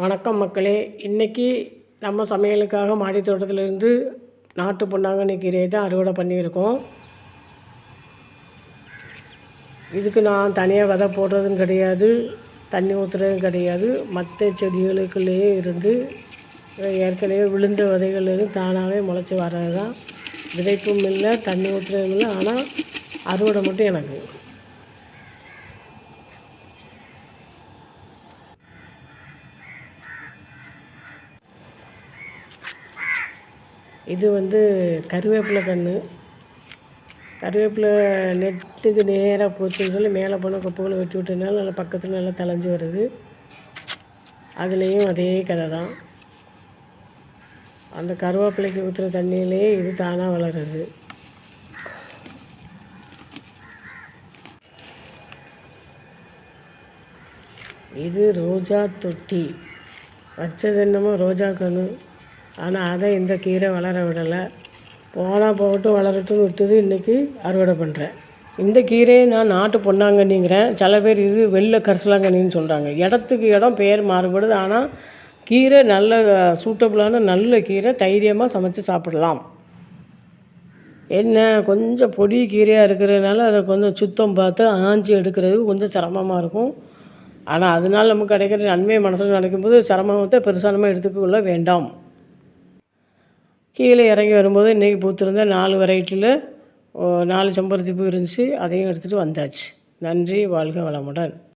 வணக்கம் மக்களே. இன்றைக்கி நம்ம சமையலுக்காக மாடி தோட்டத்திலேருந்து நாட்டு பொன்னாங்கண்ணி கீரையை தான் அறுவடை பண்ணியிருக்கோம். இதுக்கு நான் தனியாக விதை போடுறதும் கிடையாது தண்ணி ஊற்றுறதும் கிடையாது. மற்ற செடிகளுக்குள்ளேயே இருந்து ஏற்கனவே விழுந்த விதைகள்லேருந்து தானாகவே முளைச்சி வர்றது தான் விதைப்பும் இல்லை தண்ணி ஊற்றுறதும் இல்லை. ஆனால் அறுவடை மட்டும் எனக்கு. இது வந்து கருவேப்பிலை கன்று கருவேப்பிலை நெட்டுக்கு நேராக போச்சுன்னு மேலே போனால் கொப்புகளை வெட்டி விட்டதுனால நல்லா பக்கத்தில் நல்லா தலைஞ்சி வருது. அதுலேயும் அதே கதை தான். அந்த கருவேப்பிலைக்கு ஊற்றுற தண்ணியிலே இது தானாக வளருது. இது ரோஜா தொட்டி. வச்சது என்னமோ ரோஜா கன்று ஆனால் அதை இந்த கீரை வளர விடலை. போனால் போகட்டும் வளரட்டும்னு விட்டது. இன்றைக்கி அறுவடை பண்ணுறேன் இந்த கீரையை நான் நாட்டு பொன்னாங்கண்ணிங்கிறேன். சில பேர் இது வெள்ளை கரிசலாங்கண்ணின்னு சொல்கிறாங்க இடத்துக்கு இடம் பேர் மாறுபடுது. ஆனால் கீரை நல்ல சூட்டபுளான நல்ல கீரை தைரியமாக சமைச்சு சாப்பிடலாம். என்ன கொஞ்சம் பொடி கீரையாக இருக்கிறதுனால அதை கொஞ்சம் சுத்தம் பார்த்து ஆஞ்சி எடுக்கிறதுக்கு கொஞ்சம் சிரமமாக இருக்கும். ஆனால் அதனால் நமக்கு கிடைக்கிற நன்மை மனசில் நினைக்கும்போது சிரமத்தை பெருசாக நம்ம எடுத்துக்கொள்ள வேண்டாம். கீழே இறங்கி வரும்போது இன்றைக்கி பூத்திருந்த நாலு வெரைட்டியில் நாலு செம்பருத்தி பூ இருந்துச்சு. அதையும் எடுத்துகிட்டு வந்தாச்சு. நன்றி வாழ்க வளமுடன்.